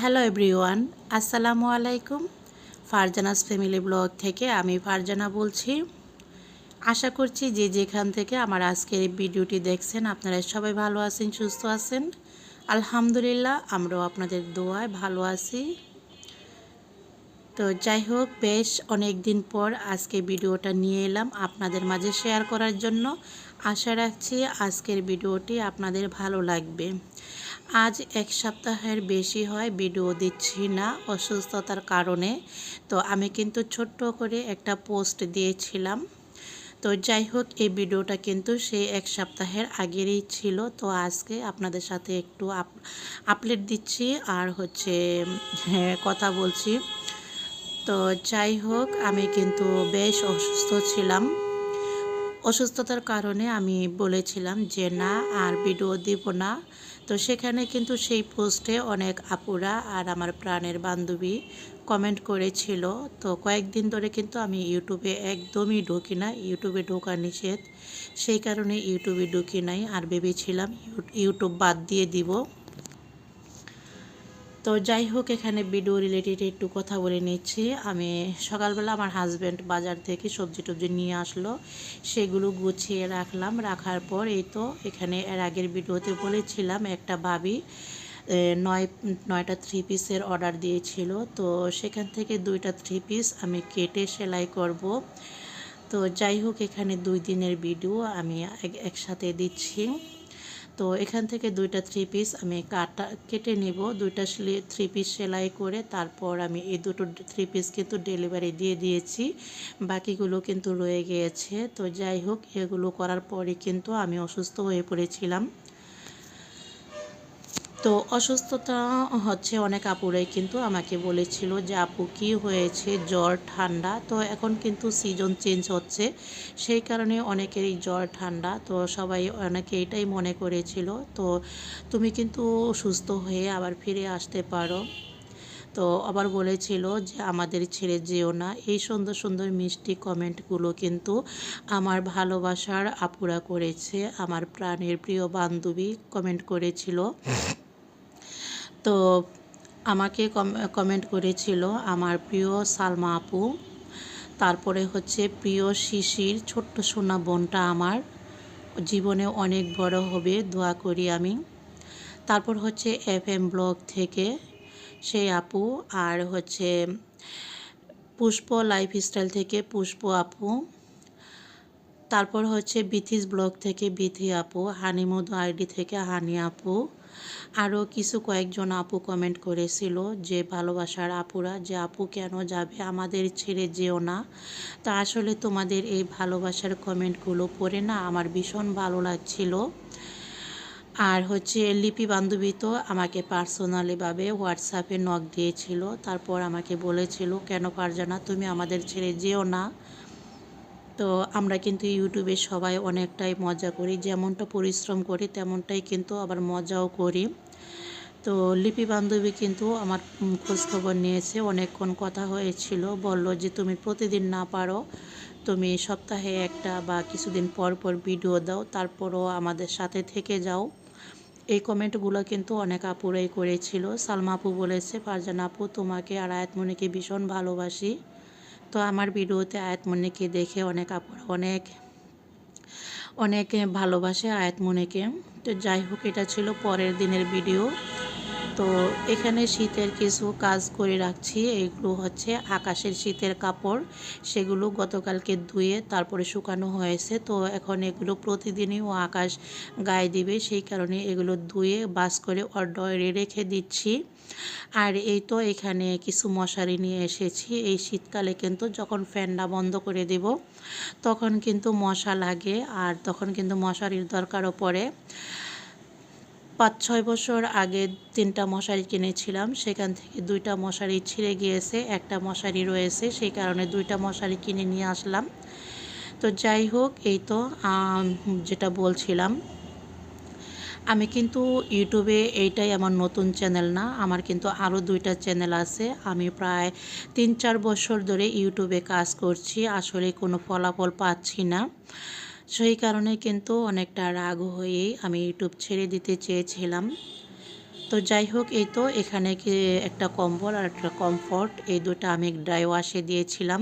Hello everyone আসসালামু আলাইকুম Farzana's family blog থেকে আমি ফারজানা বলছি। আশা করছি যে যেখান থেকে আমার আজকের এই ভিডিওটি দেখছেন, আপনারা সবাই ভালো আছেন, সুস্থ আছেন। আলহামদুলিল্লাহ, আমরাও আপনাদের দোয়ায় ভালো আছি। তো যাই হোক, বেশ অনেক দিন পর আজকে ভিডিওটা নিয়ে এলাম আপনাদের মাঝে শেয়ার করার জন্য। আশা রাখছি আজকের ভিডিওটি আপনাদের ভালো লাগবে। আজ এক সপ্তাহের বেশি হয় ভিডিও দিচ্ছি না অসুস্থতার কারণে। তো আমি কিন্তু ছোট্ট করে একটা পোস্ট দিয়েছিলাম। তো যাই হোক এই ভিডিওটা কিন্তু সেই এক সপ্তাহের আগেরই ছিল। তো আজকে আপনাদের সাথে একটু আপডেট দিচ্ছি আর হচ্ছে হ্যাঁ, কথা বলছি। তো যাই হোক আমি কিন্তু বেশ অসুস্থ ছিলাম। অসুস্থতার কারণে আমি বলেছিলাম যে, না, আর ভিডিও দিব না। তো সেখানে কিন্তু সেই পোস্টে অনেক আপুরা আর আমার প্রাণের বান্ধবী কমেন্ট করেছিল। তো কয়েকদিন ধরে কিন্তু আমি ইউটিউবে একদমই ঢুকি না, ইউটিউবে ঢোকা নিষেধ। সেই কারণে ইউটিউবে ঢুকি নাই, আর ভেবেছিলাম ইউটিউব বাদ দিয়ে দিব। তো যাই হোক এখানে ভিডিও রিলেটেড একটু কথা বলে নিচ্ছি। আমি সকালবেলা আমার হাজব্যান্ড বাজার থেকে সবজি টবজি নিয়ে আসলো। সেগুলো গুছিয়ে রাখলাম। রাখার পর এই তো এখানে এর আগের ভিডিওতে বলেছিলাম, একটা ভাবি নয়, নয়টা থ্রি পিসের অর্ডার দিয়েছিল। তো সেখান থেকে দুইটা থ্রি পিস আমি কেটে সেলাই করব। তো যাই হোক এখানে দুই দিনের ভিডিও আমি একসাথে দিচ্ছি। তো এখান থেকে দুইটা থ্রি পিস আমি কাটা, কেটে নিব। দুইটা থ্রি পিস সেলাই করে তারপর আমি এই দুটো থ্রি পিস কিন্তু ডেলিভারি দিয়ে দিয়েছি। বাকিগুলো কিন্তু রয়ে গিয়েছে। তো যাই হোক, এগুলো করার পরে কিন্তু আমি অসুস্থ হয়ে পড়েছিলাম। তো অসুস্থতা হচ্ছে অনেক আপুরাই কিন্তু আমাকে বলেছিল যে, আপু, কী হয়েছে? জ্বর, ঠান্ডা? তো এখন কিন্তু সিজন চেঞ্জ হচ্ছে। সেই কারণে অনেকেরই জ্বর, ঠান্ডা। তো সবাই অনেকে এটাই মনে করেছিল। তো তুমি কিন্তু সুস্থ হয়ে আবার ফিরে আসতে পারো। তো আবার বলেছিল যে, আমাদের ছেড়ে যেও না। এই সুন্দর সুন্দর মিষ্টি কমেন্টগুলো কিন্তু আমার ভালোবাসার আপুরা করেছে। আমার প্রাণের প্রিয় বান্ধবী কমেন্ট করেছিল। তো আমাকে কমেন্ট করেছিল আমার প্রিয় সালমা আপু। তারপরে হচ্ছে প্রিয় শিশির, ছোট্ট সোনা বোনটা আমার। জীবনে অনেক বড় হবে, দোয়া করি আমি। তারপর হচ্ছে এফ এম ব্লগ থেকে সেই আপু আর হচ্ছে পুষ্প লাইফস্টাইল থেকে পুষ্প আপু। তারপর হচ্ছে বিথিস ব্লগ থেকে বিথি আপু হানিমুদ আইডি থেকে হানি আপু। আরও কিছু কয়েকজন আপু কমেন্ট করেছিল যে, ভালোবাসার আপুরা, যে আপু কেন যাবে আমাদের ছেড়ে যেও না? তা আসলে তোমাদের এই ভালোবাসার কমেন্টগুলো পড়ে না আমার ভীষণ ভালো লাগছিল। আর হচ্ছে লিপি বান্ধবী তো আমাকে পার্সোনালিভাবে হোয়াটসঅ্যাপে নক দিয়েছিল, তারপর আমাকে বলেছিল, কেন পারজানা, তুমি আমাদের ছেড়ে যেও না। তো আমরা কিন্তু ইউটিউবে সবাই অনেকটাই মজা করি। যেমনটা পরিশ্রম করি, তেমনটাই কিন্তু আবার মজাও করি। তো লিপি বান্ধবী কিন্তু আমার খোঁজখবর নিয়েছে। অনেকক্ষণ কথা হয়েছিল। বলল যে, তুমি প্রতিদিন না পারো। তুমি সপ্তাহে একটা বা কিছুদিন পর পর ভিডিও দাও। তারপরও আমাদের সাথে থেকে যাও। এই কমেন্টগুলো কিন্তু অনেক আপুরাই করেছিল। সালমা আপু বলেছে পারজান আপু, তোমাকে আর আয়াতমণিকে ভীষণ ভালোবাসি। তো আমার ভিডিওতে আয়াতমণিকে দেখে অনেক আপুরা অনেক, অনেকে ভালোবাসে আয়াতমণিকে তো যাই হোক, এটা ছিল পরের দিনের ভিডিও। তো এখানে শীতের কিছু কাজ করে রাখছি। এগুলো হচ্ছে আকাশের শীতের কাপড়। সেগুলো গতকালকে ধুয়ে তারপরে শুকানো হয়েছে। তো এখন এগুলো প্রতিদিনই ও আকাশ গায়ে দিবে। সেই কারণে এগুলো ধুয়ে, বাস করে অর্ডারে রেখে দিচ্ছি। আর এই তো এখানে কিছু মশারি নিয়ে এসেছি। এই শীতকালে কিন্তু যখন ফ্যানটা বন্ধ করে দেব, তখন কিন্তু মশা লাগে। আর তখন কিন্তু মশারির দরকারও পড়ে। পাঁচ ছয় বছর আগে তিনটা মশারি কিনেছিলাম, সেখান থেকে দুইটা মশারি ছিঁড়ে গিয়েছে, একটা মশারি রয়েছে, সেই কারণে দুইটা মশারি কিনে নিয়ে আসলাম। তো যাই হোক, এই তো যেটা বলছিলাম, আমি কিন্তু ইউটিউবে এইটাই আমার নতুন চ্যানেল না, আমার কিন্তু আরও দুইটা চ্যানেল আছে। আমি প্রায় তিন চার বছর ধরে ইউটিউবে কাজ করছি, আসলে কোনো ফলাফল পাচ্ছি না। সেই কারণে কিন্তু অনেকটা রাগ হয়েই আমি ইউটিউব ছেড়ে দিতে চেয়েছিলাম। তো যাই হোক, এই তো এখানে একটা কম্বল আর একটা কমফর্ট এই দুটো আমি ড্রাই ওয়াশে দিয়েছিলাম।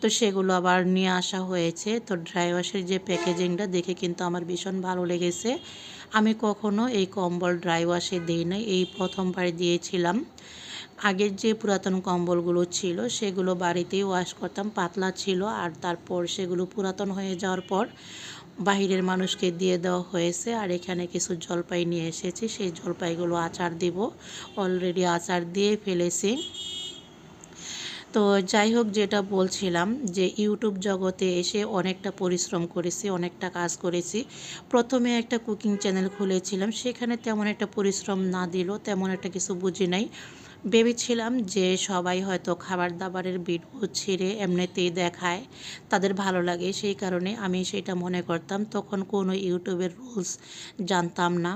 তো সেগুলো আবার নিয়ে আসা হয়েছে। তো ড্রাই ওয়াশের যে প্যাকেজিংটা দেখে কিন্তু আমার ভীষণ ভালো লেগেছে। আমি কখনো এই কম্বল ড্রাই ওয়াশে দিই নাই, এই প্রথমবার দিয়েছিলাম। আগের যে পুরাতন কম্বলগুলো ছিল, সেগুলো বাড়িতেই ওয়াশ করতাম। পাতলা ছিল আর তারপর সেগুলো পুরাতন হয়ে যাওয়ার পর বাহিরের মানুষকে দিয়ে দেওয়া হয়েছে আর এখানে কিছু জলপাই নিয়ে এসেছি। সেই জলপাইগুলো আচার দিব। অলরেডি আচার দিয়ে ফেলেছি। তো যাই হোক, যেটা বলছিলাম যে ইউটিউব জগতে এসে অনেকটা পরিশ্রম করেছি, অনেকটা কাজ করেছি। প্রথমে একটা কুকিং চ্যানেল খুলেছিলাম। সেখানে তেমন একটা পরিশ্রম না দিল তেমন একটা কিছু বুঝি নাই। ভেবেছিলাম যে সবাই হয়তো খাবার দাবারের ভিডিও ছেড়ে এমনিতেই দেখায়, তাদের ভালো লাগে। সেই কারণে আমি সেটা মনে করতাম। তখন কোনো ইউটিউবের রুলস জানতাম না।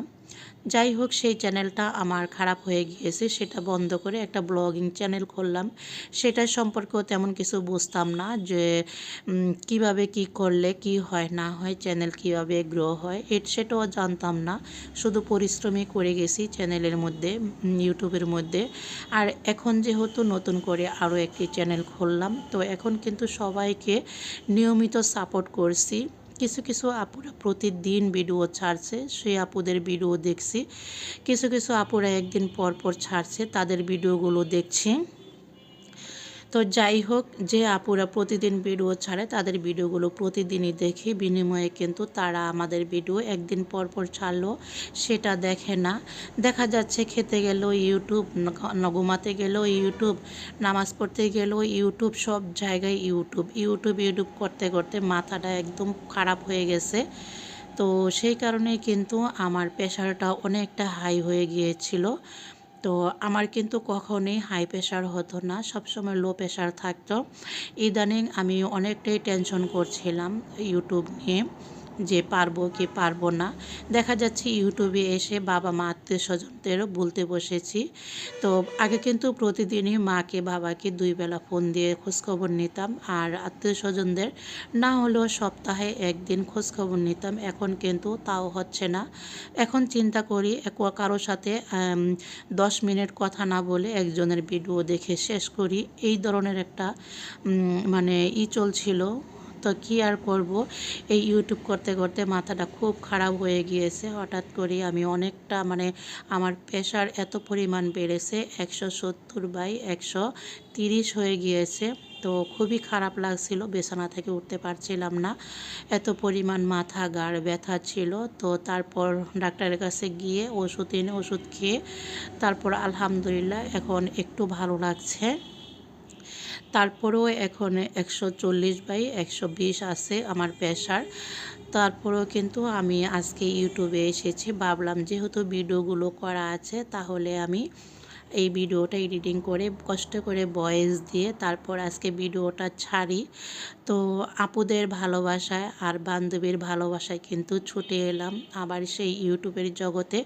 যাই হোক, সেই চ্যানেলটা আমার খারাপ হয়ে গিয়েছে। সেটা বন্ধ করে একটা ব্লগিং চ্যানেল খুললাম। সেটার সম্পর্কেও তেমন কিছু বুঝতাম না যে কীভাবে কি করলে কি হয়, না হয়, চ্যানেল কীভাবে গ্রো হয়, এট, সেটাও জানতাম না। শুধু পরিশ্রমই করে গেছি চ্যানেলের মধ্যে ইউটিউবের মধ্যে। আর এখন যেহেতু নতুন করে আরও একটি চ্যানেল খুললাম, তো এখন কিন্তু সবাইকে নিয়মিত সাপোর্ট করছি। কিছু কিছু আপুরা প্রতিদিন ভিডিও ছাড়ছে, সেই আপুদের ভিডিও দেখছি। কিছু কিছু আপুরা একদিন পর পর ছাড়ছে, তাদের ভিডিওগুলো দেখছি। তো যাই হোক, যে আপুরা প্রতিদিন ভিডিও ছাড়ে, তাদের ভিডিওগুলো প্রতিদিনই দেখি। বিনিময়ে কিন্তু তারা আমাদের ভিডিও একদিন পর পর ছাড়লো, সেটা দেখে না। দেখা যাচ্ছে খেতে গেলেও ইউটিউব ঘুমাতে গেলেও ইউটিউব, নামাজ পড়তে গেলেও ইউটিউব, সব জায়গায় ইউটিউব। ইউটিউব ইউটিউব করতে করতে মাথাটা একদম খারাপ হয়ে গেছে। তো সেই কারণে কিন্তু আমার প্রেশারটা অনেকটা হাই হয়ে গিয়েছিল। তো আমার কিন্তু কখনোই হাই প্রেশার হতো না, সবসময় লো প্রেশার থাকতো। ইদানিং আমি অনেকটাই টেনশন করছিলাম ইউটিউব নিয়ে। যে পারব কি পারব না। দেখা যাচ্ছে ইউটিউবে এসে বাবা মা, আত্মীয় স্বজনদেরও বলতে বসেছি। তো আগে কিন্তু প্রতিদিনই মাকে, বাবাকে দুই বেলা ফোন দিয়ে খোঁজখবর নিতাম আর আত্মীয় স্বজনদের না হলেও সপ্তাহে একদিন খোঁজখবর নিতাম। এখন কিন্তু তাও হচ্ছে না। এখন চিন্তা করি কারোর সাথে দশ মিনিট কথা না বলে একজনের ভিডিও দেখে শেষ করি। এই ধরনের একটা মানে ই চলছিল। তো কী আর করব? এই ইউটিউব করতে করতে মাথাটা খুব খারাপ হয়ে গিয়েছে। হঠাৎ করে আমি অনেকটা মানে আমার প্রেশার এত পরিমাণ বেড়েছে, একশো সত্তর বাই একশো তিরিশ হয়ে গিয়েছে। তো খুবই খারাপ লাগছিল, বিছানা থেকে উঠতে পারছিলাম না। এত পরিমাণ মাথা, গাড় ব্যথা ছিল। তো তারপর ডাক্তারের কাছে গিয়ে ওষুধ এনে ওষুধ খেয়ে তারপর আলহামদুলিল্লাহ এখন একটু ভালো লাগছে। তারপরেও এখন একশো চল্লিশ বাই একশো বিশ আছে আমার প্রেশার তারপরেও কিন্তু আমি আজকে ইউটিউবে এসেছি, ভাবলাম যেহেতু ভিডিওগুলো করা আছে তাহলে আমি এই ভিডিওটা এডিটিং করে কষ্ট করে ভয়েস দিয়ে তারপর আজকে ভিডিওটা ছাড়ি। তো আপুদের ভালোবাসায় আর বান্ধবীর ভালোবাসায় কিন্তু ছুটে এলাম। আবার সেই ইউটিউবের জগতে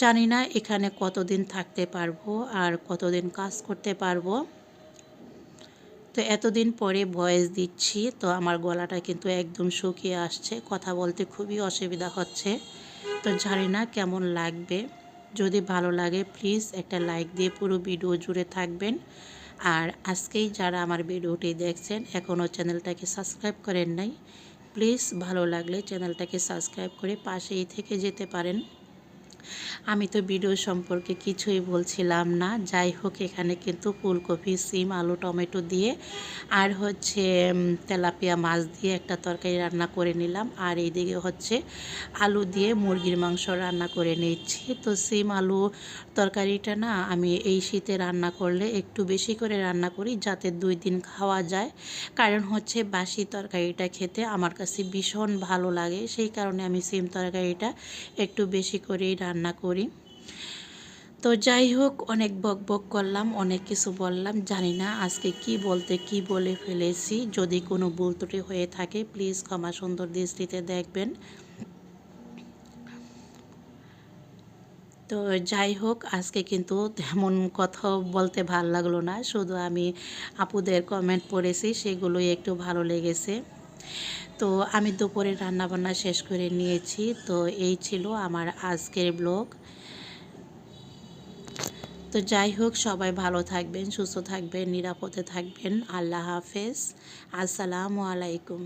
জানি না এখানে কতদিন থাকতে পারব আর কতদিন কাজ করতে পারব। তো এতদিন পরে ভয়েস দিচ্ছি, তো আমার গলাটা কিন্তু একদম শুকিয়ে আসছে। কথা বলতে খুবই অসুবিধা হচ্ছে। তো জানি না কেমন লাগবে। যদি ভালো লাগে প্লিজ একটা লাইক দিয়ে পুরো ভিডিও জুড়ে থাকবেন। আর আজকেই যারা আমার ভিডিওটি দেখছেন, এখনও চ্যানেলটাকে সাবস্ক্রাইব করেন নাই প্লিজ ভালো লাগলে চ্যানেলটাকে সাবস্ক্রাইব করে পাশেই থেকে যেতে পারেন। আমি তো ভিডিও সম্পর্কে কিছুই বলছিলাম না। যাই হোক, এখানে কিন্তু ফুলকপি, সিম, আলু, টমেটো দিয়ে আর হচ্ছে তেলাপিয়া মাছ দিয়ে একটা তরকারি রান্না করে নিলাম। আর এইদিকে হচ্ছে আলু দিয়ে মুরগির মাংস রান্না করে নিচ্ছি। তো সিম, আলু তরকারিটা না আমি এই শীতে রান্না করলে একটু বেশি করে রান্না করি যাতে দুই দিন খাওয়া যায়। কারণ হচ্ছে বাসি তরকারিটা খেতে আমার কাছে ভীষণ ভালো লাগে। সেই কারণে আমি সিম তরকারিটা একটু বেশি করেই রান্না করি। তো যাই হোক অনেক বক বক করলাম, অনেক কিছু বললাম, জানি না আজকে কি বলতে, কি বলে ফেলেছি। যদি কোনো ভুল ত্রুটি হয়ে থাকে প্লিজ ক্ষমা সুন্দর দৃষ্টিতে দেখবেন। তো যাই হোক আজকে কিন্তু তেমন কথা বলতে ভালো লাগল না। শুধু আমি আপুদের কমেন্ট পড়েছি, সেগুলোই একটু ভালো লেগেছে। তো আমি দুপুরে রান্নাবান্না শেষ করে নিয়েছি। তো এই ছিল আমার আজকের ব্লগ। তো যাই হোক, সবাই ভালো থাকবেন, সুস্থ থাকবেন, নিরাপদে থাকবেন। আল্লাহ হাফেজ। আসসালামু আলাইকুম।